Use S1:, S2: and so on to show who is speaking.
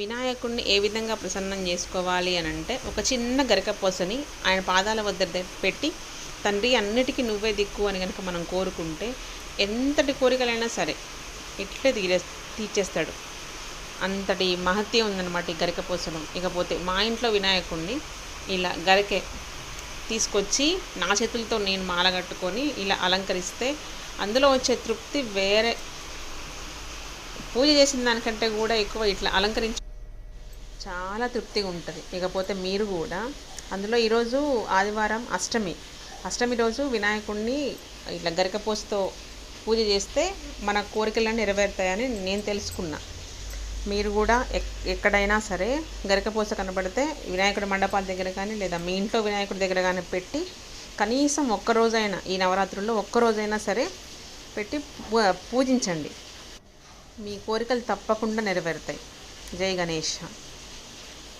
S1: వినాయకుడిని ఏ విధంగా ప్రసన్నం చేసుకోవాలి అని అంటే ఒక చిన్న గరికపోసని ఆయన పాదాల వద్ద పెట్టి తండ్రి అన్నిటికీ నువ్వే దిక్కు అని కనుక మనం కోరుకుంటే ఎంతటి కోరికలైనా సరే ఇట్లే తీరే తీర్చేస్తాడు. అంతటి మహత్యం ఉందన్నమాట ఈ గరికపోసడం ఇకపోతే మా ఇంట్లో వినాయకుడిని ఇలా గరికే తీసుకొచ్చి నా చేతులతో నేను మాల కట్టుకొని ఇలా అలంకరిస్తే అందులో వచ్చే తృప్తి వేరే. పూజ చేసిన దానికంటే కూడా ఎక్కువ ఇట్లా అలంకరించి చాలా తృప్తిగా ఉంటుంది. ఇకపోతే మీరు కూడా. అందులో ఈరోజు ఆదివారం అష్టమి. అష్టమి రోజు వినాయకుడిని ఇట్లా గరికపోసుతో పూజ చేస్తే మన కోరికలన్నీ నెరవేరుతాయని నేను తెలుసుకున్నా. మీరు కూడా ఎక్ ఎక్కడైనా సరే గరికపోస కనబడితే వినాయకుడి మండపాల దగ్గర కానీ లేదా మీ ఇంట్లో వినాయకుడి దగ్గర కానీ పెట్టి కనీసం ఒక్కరోజైనా ఈ నవరాత్రుల్లో ఒక్కరోజైనా సరే పెట్టి పూ- పూజించండి. మీ కోరికలు తప్పకుండా నెరవేరుతాయి. జై గణేష్.